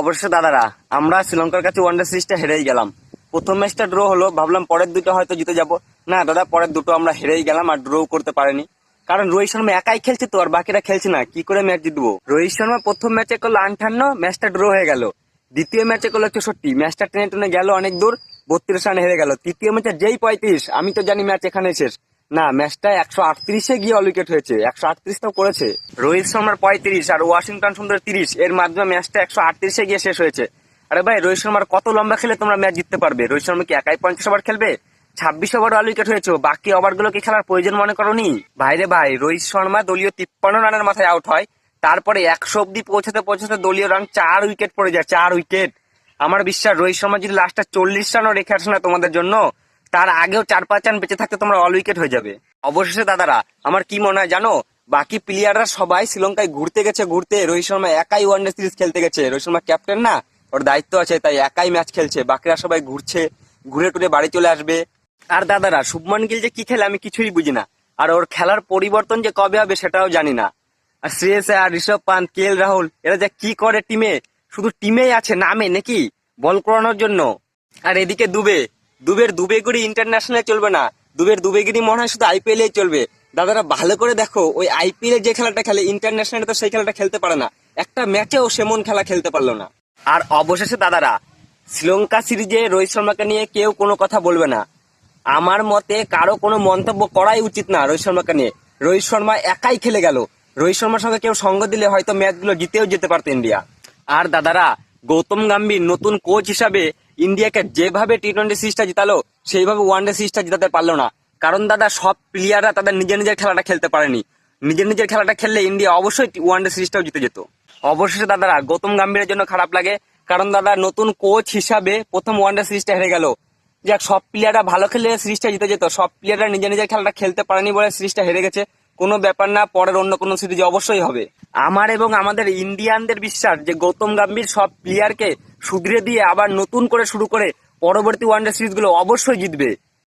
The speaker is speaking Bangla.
অবশ্যই দাদারা, আমরা শ্রীলঙ্কার কাছে ওয়ানডে সিরিজটা হেরেই গেলাম। প্রথম ম্যাচটা ড্র হলো, ভাবলাম পরের দুটো হয়তো জিতে যাব। না দাদা, পরের দুটো আমরা হেরেই গেলাম আর ড্র করতে পারিনি। কারণ রোহিত শর্মা একাই খেলছে তো, আর বাকিরা খেলছে না, কি করে ম্যাচ জিতবো? রোহিত শর্মা প্রথম ম্যাচে করল আটান্ন ম্যাচটা ড্র হয়ে গেল। দ্বিতীয় ম্যাচে করল চৌষট্টি ম্যাচটা টেনে টেনে গেল অনেক দূর, বত্রিশ রানে হেরে গেল। তৃতীয় ম্যাচে যেই পঁয়ত্রিশ, আমি তো জানি ম্যাচ এখানে শেষ। না ম্যাচটা একশো আটত্রিশে গিয়ে অল উইকেট হয়েছে। একশো আটত্রিশ তো করেছে। রোহিত শর্মার পঁয়ত্রিশ আর ওয়াশিংটন সুন্দর তিরিশ। এর মাধ্যমে ম্যাচটা একশো আটত্রিশে গিয়ে শেষ হয়েছে। আরে ভাই, রোহিত শর্মার কত লম্বা খেলে তোমরা ম্যাচ জিততে পারবে? রোহিত শর্মা কি একাই পঞ্চাশ ওভার খেলবে? ছাব্বিশ ওভার অল উইকেট হয়েছে। বাকি ওভারগুলো কি খেলার প্রয়োজন মনে করনি? ভাইরে ভাই, রোহিত শর্মা দলীয় তিপ্পান্ন রানের মাথায় আউট হয়। তারপরে একশো অব্দি পৌঁছাতে পৌঁছাতে দলীয় রান চার উইকেট পড়ে যায়, চার উইকেট আমার বিশ্বাস, রোহিত শর্মা যদি লাস্টটা চল্লিশ রানও রেখে আসে না তোমাদের জন্য তার আগেও চার পাঁচ রান বেঁচে থাকতে তোমরা অল উইকেট হয়ে যাবে। অবশেষে দাদারা, আমার কি মনে হয় জানো? বাকি প্লেয়াররা সবাই শ্রীলঙ্কায় ঘুরতে গেছে, ঘুরতে। রোহিত শর্মা একাই ওয়ানডে সিরিজ খেলতে গেছে। রোহিত শর্মা ক্যাপ্টেন না, ওর দায়িত্ব আছে, তাই একাই ম্যাচ খেলছে। বাকিরা সবাই ঘুরছে, ঘুরে টুরে বাড়ি চলে আসবে। আর দাদারা, শুভমান গিল যে কি খেলে আমি কিছুই বুঝি না। আর ওর খেলার পরিবর্তন যে কবে হবে সেটাও জানি না। আর শ্রেয়স আর ঋষভ পান্ত কে রাহুল, এরা যে কি করে টিমে শুধু টিমেই আছে, নামে নাকি? বল করানোর জন্য। আর এদিকে দুবে দুবের দুবেগুড়ি ইন্টারন্যাশনাল চলবে না। দুবের দুবেগিরি মনে হয় শুধু আইপিএল এ চলবে। দাদারা ভালো করে দেখো, ওই আইপিএল যে খেলাটা খেলে ইন্টারন্যাশনাল তো সেই খেলাটা খেলতে পারে না। একটা ম্যাচেও সেমন খেলা খেলতে পারল না। আর অবশেষে দাদারা, শ্রীলঙ্কা সিরিজে রোহিত শর্মাকে নিয়ে কেউ কোনো কথা বলবে না। আমার মতে কারও কোনো মন্তব্য করাই উচিত না রোহিত শর্মাকে নিয়ে। রোহিত শর্মা একাই খেলে গেল। রোহিত শর্মার সঙ্গে কেউ সঙ্গ দিলে হয়তো ম্যাচগুলো জিতেও যেতে পারতো ইন্ডিয়া। আর দাদারা, গৌতম গাম্ভীর নতুন কোচ হিসাবে ইন্ডিয়াকে যেভাবে টি টোয়েন্টি সিরিজটা জিতালো, সেইভাবে ওয়ানডে সিরিজটা জিতাতে পারল না। কারণ দাদা, সব প্লেয়াররা তাদের নিজের নিজের খেলাটা খেলতে পারেনি। নিজের নিজের খেলাটা খেললে ইন্ডিয়া অবশ্যই ওয়ানডে সিরিজটাও জিতে যেত। অবশেষে দাদারা, গৌতম গাম্ভীরের জন্য খারাপ লাগে। কারণ দাদা, নতুন কোচ হিসাবে প্রথম ওয়ানডে সিরিজটা হেরে গেল। যাক, সব প্লেয়াররা ভালো খেলে সিরিজটা জিতে যেত। সব প্লেয়াররা নিজের নিজের খেলাটা খেলতে পারেনি বলে সিরিজটা হেরে গেছে। কোনো ব্যাপার না, পরের অন্য কোনো সিরিজ অবশ্যই হবে। আমার এবং আমাদের ইন্ডিয়ানদের বিশ্বাস যে গৌতম গাম্ভীর সব প্লেয়ারকে শুধরে দিয়ে আবার নতুন করে শুরু করে পরবর্তী ওয়ানডে সিরিজগুলো অবশ্যই জিতবে।